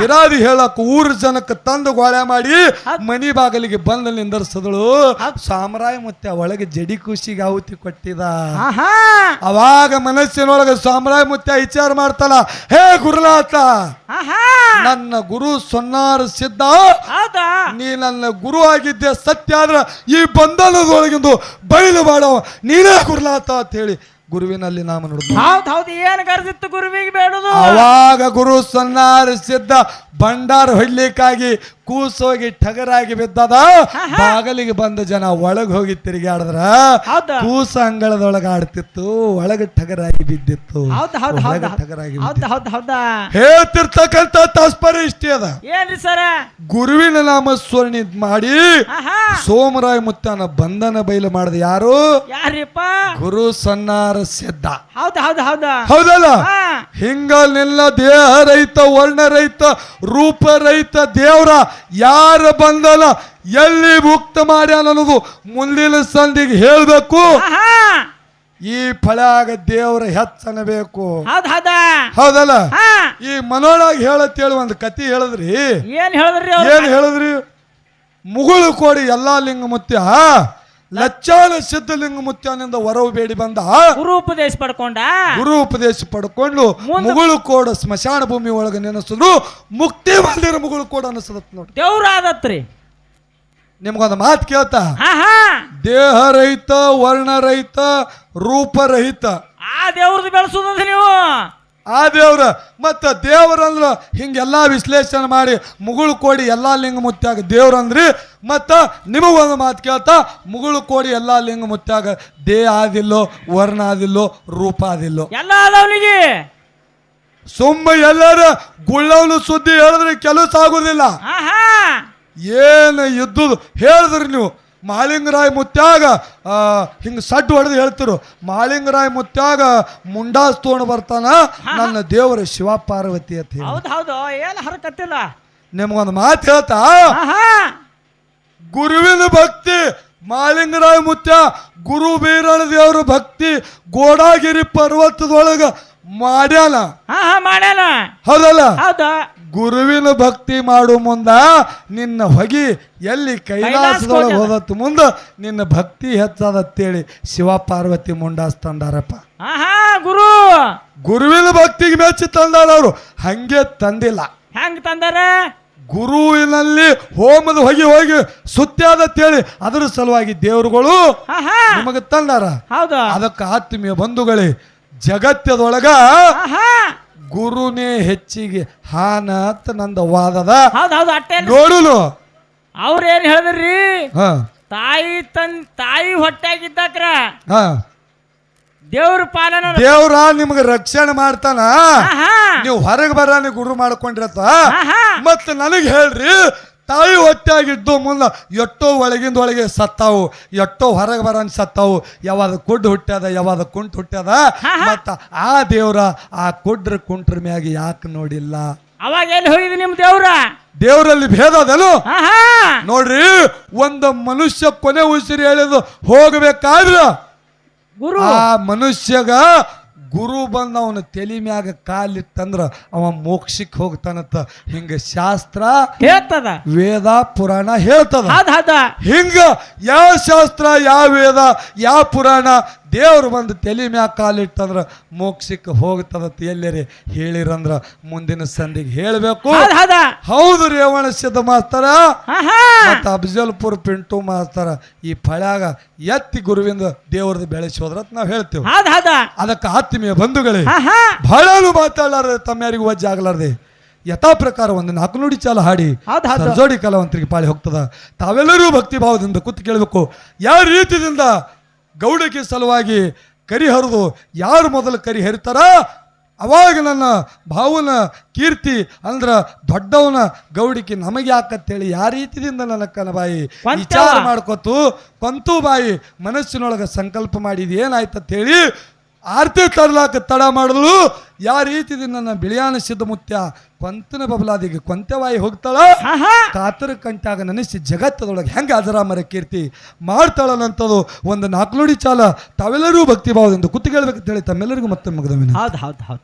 ಹಿರಾದಿ ಹೇಳಕ್ ಊರ್ ಜನಕ್ಕೆ ತಂದು ಗೋಳೆ ಮಾಡಿ ಮನಿ ಬಾಗಿಲಿಗೆ ಬಂದ ನಿಂದರ್ಸದಳು. ಸಾಮರಾಯ ಮುತ್ತೆ ಒಳಗೆ ಜಡಿ ಖುಷಿಗೆ ಆಹುತಿ ಕೊಟ್ಟಿದ. ಅವಾಗ ಮನಸ್ಸಿನೊಳಗೆ ಸಾಮರಾಯ ಮುತ್ತೆ ವಿಚಾರ ಮಾಡ್ತಾನ ಹೇ ಗುರುನಾಥ ನನ್ನ ಗುರು ಸೊನ್ನಾರ ಸಿದ್ಧ. ನೀ ನನ್ನ ಗುರು ಆಗಿದ್ದೆ ಸತ್ಯ ಆದ್ರ ಈ ಬಂಧನದೊಳಗಿಂದು ಬಯಲು ಮಾಡವ ನೀನೇ ಗುರುನಾಥ ಅಂತ ಹೇಳಿ ಗುರುವಿನಲ್ಲಿ ನಾಮ ನುಡಿದು ಹೌದ್ ಹೌದು ಏನ್ ಕರೆದಿತ್ತು ಗುರುವಿಗೆ ಬೇಡುದು? ಅವಾಗ ಗುರು ಸನ್ನಾರಿಸಿದ್ದ ಭಂಡಾರ ಹೊಡ್ಲಿಕ್ಕಾಗಿ ಕೂಸೋಗಿ ಠಗರಾಗಿ ಬಿದ್ದದ ಬಾಗಲಿಗೆ ಬಂದ ಜನ ಒಳಗ್ ಹೋಗಿ ತಿರುಗಾಡಿದ್ರ ಕೂಸ ಅಂಗಳದೊಳಗ ಆಡ್ತಿತ್ತು ಒಳಗೆ ಠಗರಾಗಿ ಬಿದ್ದಿತ್ತು. ಟಗರಾಗಿ ಹೇಳ್ತಿರ್ತಕ್ಕಂತ ತಾಸ್ಪರ್ಯ ಇಷ್ಟೇ ಅದ. ಏನ್ರಿ ಸರ? ಗುರುವಿನ ನಾಮ ಸ್ವರ್ಣಿ ಮಾಡಿ ಸೋಮರಾಯ ಮುತ್ತನ ಬಂಧನ ಬಯಲು ಮಾಡದ ಯಾರು? ಯಾರಿಪ್ಪ? ಗುರು ಸನ್ನಾರ ಸಿದ್ದ ಹೌದ್ ಹೌದ್ ಹೌದಾ. ಹೌದಲ್ಲ? ಹಿಂಗ ನಿಲ್ಲ ದೇಹ ರೈತ ವರ್ಣ ರೈತ ರೂಪ ರೈತ ದೇವರ ಯಾರ ಬಂದಲ್ಲ ಎಲ್ಲಿ ಮುಕ್ತ ಮಾಡ್ಯಾನ ಅನ್ನೋದು ಮುಂದಿನ ಸಂದಿಗೆ ಹೇಳ್ಬೇಕು. ಈ ಫಳಾಗ ದೇವರ ಹೆಚ್ಚನಬೇಕು. ಹೌದ್ ಹೌದಾ. ಹೌದಲ್ಲ? ಈ ಮನೋಳಾಗ ಹೇಳತ್ತೇಳಿ ಒಂದು ಕತಿ ಹೇಳಿದ್ರಿ. ಏನ್ ಹೇಳಿದ್ರಿ ಏನ್ ಹೇಳಿದ್ರಿ? ಮುಗುಳು ಕೋಡಿ ಎಲ್ಲಾ ಲಿಂಗ ಮುತ್ಯ. ಲಚ್ಚಾನ ಸಿದ್ಧಲಿಂಗ ಮುತ್ಯನಿಂದ ವರವು ಬೇಡಿ ಬಂದ. ಗುರು ಉಪದೇಶ ಪಡ್ಕೊಂಡ? ಗುರು ಉಪದೇಶ ಪಡ್ಕೊಂಡು ಮುಗುಳು ಕೋಡ ಸ್ಮಶಾನ ಭೂಮಿ ಒಳಗೆ ನೆನೆಸಿದ್ರು ಮುಕ್ತಿ ಮಂದಿರ ಮುಗುಳು ಕೋಡ ಅನಿಸದತ್ ನೋಡಿ ದೇವ್ರ ಆದತ್ರಿ ನಿಮ್ಗೊಂದು ಮಾತು ಕೇಳ್ತಾ? ದೇಹ ರಹಿತ ವರ್ಣ ರಹಿತ ರೂಪ ರಹಿತ ಆ ದೇವ್ರದ್ದು ಬೆಳೆಸೋದದ ನೀವು. ಆ ದೇವ್ರ ಮತ್ತು ದೇವ್ರಂದ್ರ ಹಿಂಗೆಲ್ಲ ವಿಶ್ಲೇಷಣೆ ಮಾಡಿ ಮುಗುಳು ಕೋಡಿ ಎಲ್ಲ ಲಿಂಗ ಮುತ್ಯಾಗ ದೇವ್ರಂದ್ರಿ ಮತ್ತು ನಿಮಗೊಂದು ಮಾತು ಕೇಳ್ತಾ ಮುಗುಳು ಕೋಡಿ ಎಲ್ಲ ಲಿಂಗ ಮುತ್ಯಾಗ ದೇಹ ಆದಿಲ್ಲೋ ವರ್ಣ ಆದಿಲ್ಲೋ ರೂಪ ಆದಿಲ್ಲೋ. ಎಲ್ಲ ಸುಮ್ಮ ಎಲ್ಲರ ಗುಳ್ಳವನು ಸುದ್ದಿ ಹೇಳಿದ್ರೆ ಕೆಲಸ ಆಗುದಿಲ್ಲ. ಏನು ಇದ್ದುದು ಹೇಳಿದ್ರಿ ನೀವು. ಮಾಳಿಂಗರಾಯ ಮುತ್ಯಾಗ ಹಿಂಗೆ ಸಡ್ಡು ಹೊಡೆದು ಹೇಳ್ತಿರು ಮಾಲಿಂಗರಾಯ್ ಮುತ್ಯಾಗ ಮುಂಡಾಸ್ ತೋಣ ಬರ್ತಾನ ನನ್ನ ದೇವರ ಶಿವ ಪಾರ್ವತಿ ಅಂತ ಹೇಳಿ. ಹೌದು ಹೌದು ಏನು ಹರಕತ್ತಿಲ್ಲ. ನಿಮ್ಗೊಂದು ಮಾತು ಹೇಳ್ತಾ? ಗುರುವಿನ ಭಕ್ತಿ ಮಾಲಿಂಗರಾಯ್ ಮುತ್ಯ ಗುರು ಬೀರಣ ದೇವರ ಭಕ್ತಿ ಗೋಡಾಗಿರಿ ಪರ್ವತದೊಳಗ ಮಾಡ್ಯಾನ. ಮಾಡ್ಯಾನ. ಹೌದಲ್ಲ? ಹೌದಾ. ಗುರುವಿನ ಭಕ್ತಿ ಮಾಡು ಮುಂದ ನಿನ್ನ ಹೊಗಿ ಎಲ್ಲಿ ಕೈಲಾಸದೊಳಗೆ. ಹೋದತ್ತು ಮುಂದ ನಿನ್ನ ಭಕ್ತಿ ಹೆಚ್ಚಾದತ್ತೇಳಿ ಶಿವ ಪಾರ್ವತಿ ಮುಂಡಾಸ್ ತಂದಾರಪ್ಪ. ಹಾ ಹಾ ಗುರು! ಗುರುವಿನ ಭಕ್ತಿಗೆ ಮೆಚ್ಚಿ ತಂದಾರ ಅವರು. ಹಂಗೆ ತಂದಿಲ್ಲ. ಹೆಂಗ್ ತಂದಾರ? ಗುರುವಿನಲ್ಲಿ ಹೋಮದ ಹೊಗೆ ಹೋಗಿ ಸುತ್ತಾದತ್ತೇಳಿ ಅದರ ಸಲುವಾಗಿ ದೇವರುಗಳು ಹಾ ಹಾ ನಿಮಗೆ ತಂದಾರ. ಹೌದು. ಅದಕ್ಕೆ ಆತ್ಮೀಯ ಬಂಧುಗಳೇ ಜಗತ್ತದೊಳಗ ಹಾ ಹಾ ಗುರುನೇ ಹೆಚ್ಚಿಗೆ ಹಾನ ಅಂತ ನಂದ ವಾದದ. ಹೌದು ಹೌದು ಅಟ್ಟೆ ನೋಡುನು. ಅವ್ರ ಏನ್ ಹೇಳಿದ್ರಿ? ಹಾ. ತಾಯಿ ತನ್ ತಾಯಿ ಹೊಟ್ಟಾಗಿದ್ದಾಕ್ರ ಹಾ. ದೇವ್ರ ಪಾಲನ ದೇವ್ರ ನಿಮ್ಗೆ ರಕ್ಷಣೆ ಮಾಡ್ತಾನ. ಹಾ ಹಾ ನೀವು ಹೊರಗೆ ಬರಾನಿ ಗುರು ಮಾಡ್ಕೊಂಡಿರತ್ತ. ಮತ್ತ ನನಗೆ ಹೇಳ್ರಿ ತಾಯಿ ಹೊಟ್ಟೆಯಾಗಿದ್ದು ಮುಂದೆ ಎಟ್ಟೋ ಒಳಗಿಂದ ಒಳಗೆ ಸತ್ತಾವು ಎಟ್ಟೋ ಹೊರಗೆ ಬರಂಗೆ ಸತ್ತಾವು. ಯಾವಾಗ ಕುಡ್ ಹುಟ್ಟ್ಯದ ಯಾವಾಗ ಕುಂಟು ಹುಟ್ಟ್ಯದ? ಮತ್ತ ಆ ದೇವ್ರ ಆ ಕುಡ್ರ ಕುಂಟ್ರ ಮ್ಯಾಗ ಯಾಕೆ ನೋಡಿಲ್ಲ? ಅವಾಗ ಎಲ್ಲಿ ಹೋಗಿದ್ ನಿಮ್ ದೇವ್ರ? ದೇವರಲ್ಲಿ ಭೇದ ಅದನು? ಹಾ ನೋಡ್ರಿ ಒಂದು ಮನುಷ್ಯ ಕೊನೆ ಉಸಿರು ಹೇಳಿದು ಹೋಗ್ಬೇಕಾದ್ರ ಆ ಮನುಷ್ಯಗ ಗುರು ಬಂದು ಅವನ ತಲೆ ಮ್ಯಾಗ ಕಾಲಿತ್ತಂದ್ರ ಅವ ಮೋಕ್ಷಕ್ಕೆ ಹೋಗ್ತಾನಂತ ಹಿಂಗ ಶಾಸ್ತ್ರ ಹೇಳ್ತದ. ವೇದ ಪುರಾಣ ಹೇಳ್ತದ. ಹಿಂಗ ಯಾವ ಶಾಸ್ತ್ರ ಯಾವ ವೇದ ಯಾವ ಪುರಾಣ ದೇವ್ರು ಬಂದು ತಲೆ ಮ್ಯಾಗ ಕಾಲಿಟ್ಟಂದ್ರೆ ಮೋಕ್ಷಕ್ಕೆ ಹೋಗ್ತದತ್ತ ಎಲ್ಲರಿ ಹೇಳಿರಂದ್ರ ಮುಂದಿನ ಸಂಧಿಗೆ ಹೇಳಬೇಕು. ಹೌದ್ ರೇವಣ ಸಿದ್ಧ ಮಾಸ್ತರ. ಮತ್ತು ಅಫಜಲ್ಪುರ್ ಪಿಂಟು ಮಾಸ್ತರ ಈ ಫಳ್ಯಾಗ ಎತ್ತಿ ಗುರುವಿಂದ ದೇವ್ರದ್ದು ಬೆಳೆಸೋದ್ರತ್ ಹೋದ್ರ ನಾವು ಹೇಳ್ತೇವೆ. ಅದಕ್ಕೆ ಆತ್ಮೀಯ ಬಂಧುಗಳೇ ಹಾ ಹಾ ತಮ್ಮ ಯಾರಿಗೂ ವಜ್ಜೆ ಆಗ್ಲಾರ್ದೆ. ಯಥಾ ಪ್ರಕಾರ ಒಂದು ನಾಲ್ಕು ನುಡಿ ಚಾಲ ಹಾಡಿ ಜೋಡಿ ಕಲಾವಂತರಿಗೆ ಪಾಳಿ ಹೋಗ್ತದ. ತಾವೆಲ್ಲರೂ ಭಕ್ತಿ ಭಾವದಿಂದ ಕೂತು ಕೇಳಬೇಕು. ಯಾವ ರೀತಿಯಿಂದ ಗೌಡಕ್ಕೆ ಸಲುವಾಗಿ ಕರಿ ಹರಿದು ಯಾರು ಮೊದಲು ಕರಿ ಹರಿತಾರ? ಅವಾಗ ನನ್ನ ಭಾವನ ಕೀರ್ತಿ ಅಂದ್ರ ದೊಡ್ಡವನ ಗೌಡಿಕೆ ನಮಗೆ ಯಾಕತ್ತೇಳಿ ಯಾವ ರೀತಿಯಿಂದ ನನ್ನ ಕನ ಬಾಯಿ ವಿಚಾರ ಮಾಡ್ಕೊತು ಕೊಂತು ಬಾಯಿ ಮನಸ್ಸಿನೊಳಗೆ ಸಂಕಲ್ಪ ಮಾಡಿದ ಏನಾಯ್ತಂತ ಹೇಳಿ ಆರ್ತಿ ತರ್ಲಾಕ ತಡ ಮಾಡಲು ಯಾವ ರೀತಿ ನನ್ನ ಬಿಳಿಯಾನ ಸಿದ್ಧಮುತ್ಯ ಕೊಂತನ ಬಬಲಾದಿಗೆ ಕೊಂತೆವಾಯಿ ಹೋಗ್ತಾಳ? ಕಾತರ ಕಂಟಾಗ ನೆನೆಸಿ ಜಗತ್ತದೊಳಗೆ ಹೆಂಗೆ ಅಜರಾಮರ ಕೀರ್ತಿ ಮಾಡ್ತಾಳನಂತದು ಒಂದು ನಾಲ್ಕು ನುಡಿ ಚಾಲ ತಾವೆಲ್ಲರೂ ಭಕ್ತಿ ಭಾವದಿಂದ ಕುತ್ತಿಗೆ ಹೇಳಿ ತಮ್ಮೆಲ್ಲರಿಗೂ ಮತ್ತೆ ಮುಗಿದ ಹೌದು ಹೌದು ಹೌದ್.